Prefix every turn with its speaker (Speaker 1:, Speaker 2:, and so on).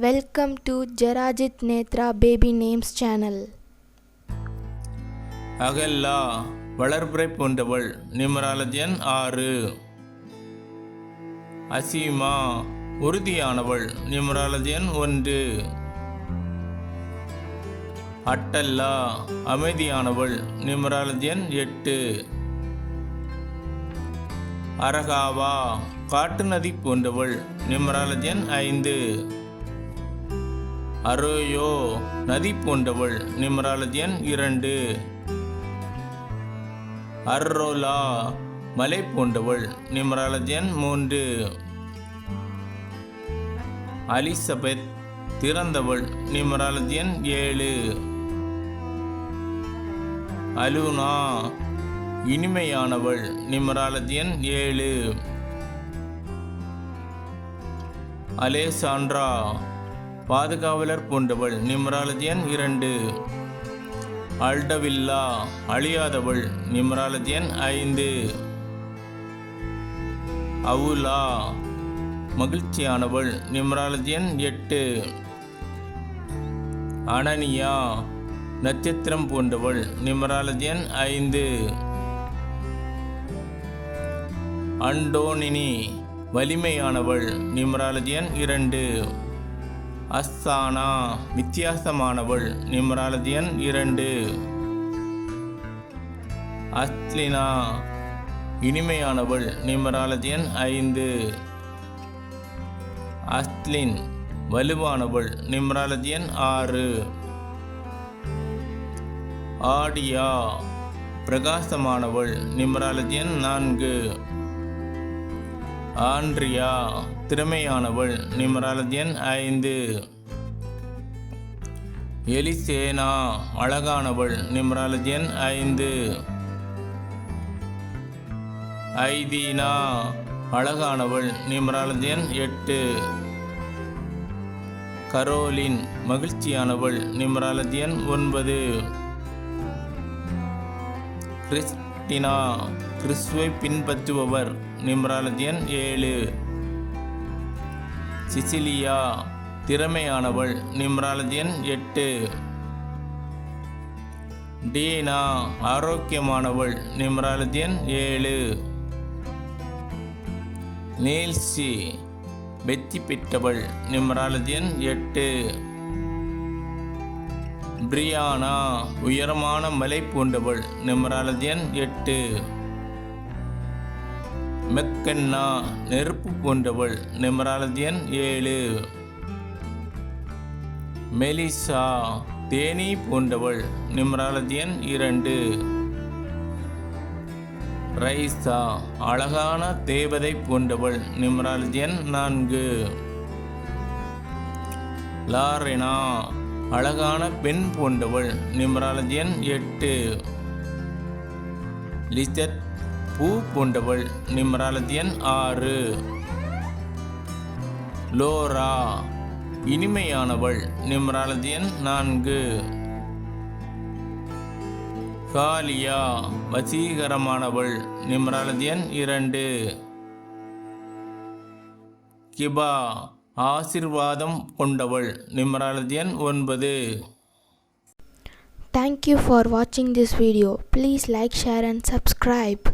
Speaker 1: Welcome to Jerajith Nethra baby names channel
Speaker 2: அகல்லா வளர்ப்புரை போன்றவள் numerology ஆறு. அசீமா உறுதியானவள் நிமராலஜி ஒன்று. அட்டல்லா அமைதியானவள் நிமராலஜி எட்டு. அரகாவா காட்டு நதி போன்றவள் நிமராலஜி ஐந்து. அரோயோ நதி போன்றவள் நிமராலஜி எண் இரண்டு. அர்ரோலா மலை போன்றவள் நிமராலஜி எண் மூன்று. அலிசபெத் திறந்தவள் நிமராலஜி எண் ஏழு. அலுனா இனிமையானவள் நிமராலஜி எண் ஏழு. அலேசாண்ட்ரா பாதுகாவலர் பூண்டவள் நிம்ராலஜியன் எண் இரண்டு. அல்டவில்லா அழியாதவள். நிம்ராலஜியன் எண் ஐந்து. அவுலா மகிழ்ச்சியானவள். நிம்ராலஜியன் எண் எட்டு. அனனியா நட்சத்திரம் போன்றவள். நிமராலஜி எண் ஐந்து. அண்டோனினி வலிமையானவள். நிமராலஜி எண் இரண்டு. அஸ்தானா வித்தியாசமானவள் நிம்ராலதியன் எண் இரண்டு. அஸ்லினா இனிமையானவள் நிம்ராலதியன் எண் ஐந்து. அஸ்லின் வலுவானவள் நிம்ராலதியன் எண் ஆறு. ஆடியா பிரகாசமானவள் நிம்ராலதியன் எண் நான்கு. ஆண்ட்ரியா திறமையானவள். நிமராலஜன் ஐந்து. எலிசேனா அழகானவள். நிமராலஜன் ஐந்து. ஐதீனா அழகானவள். நிமராலஜன் எட்டு. கரோலின் மகிழ்ச்சியானவள். நிமராலஜன் ஒன்பது. கிறிஸ்டினா கிறிஸ்துவை பின்பற்றுபவர். நிம்ராலஜி எண் ஏழு. சிசிலியா திறமையானவள் நிம்ராலஜி எண் எட்டு. டீனா ஆரோக்கியமானவள் நிம்ராலஜி எண் ஏழு. நீல்சி வெற்றி பெற்றவள் நிம்ராலஜி எண் எட்டு. பிரியானா உயரமான மலை பூண்டவள் நிமராலஜி எண் எட்டு. மெக்கன்னா நெருப்பு போன்றவள் நிமராலதியன் ஏழு. மெலிசா தேனி போன்றவள் நிமராலஜி இரண்டு. ரைசா அழகான தேவதை போன்றவள் நிமராலஜி நான்கு. லாரெனா அழகான பெண் போன்றவள் நிமராலஜி எட்டு. லிசத் பூ பூண்டவள் நிம்ராலத்தியன் ஆறு. லோரா இனிமையானவள் நிம்ராலதியன் நான்கு. காலியா வசீகரமானவள் நிம்ராலதியன் இரண்டு. கிபா ஆசிர்வாதம் கொண்டவள் நிம்ராலதியன் ஒன்பது.
Speaker 1: தேங்க்யூ ஃபார் வாட்சிங் this video please like share and subscribe.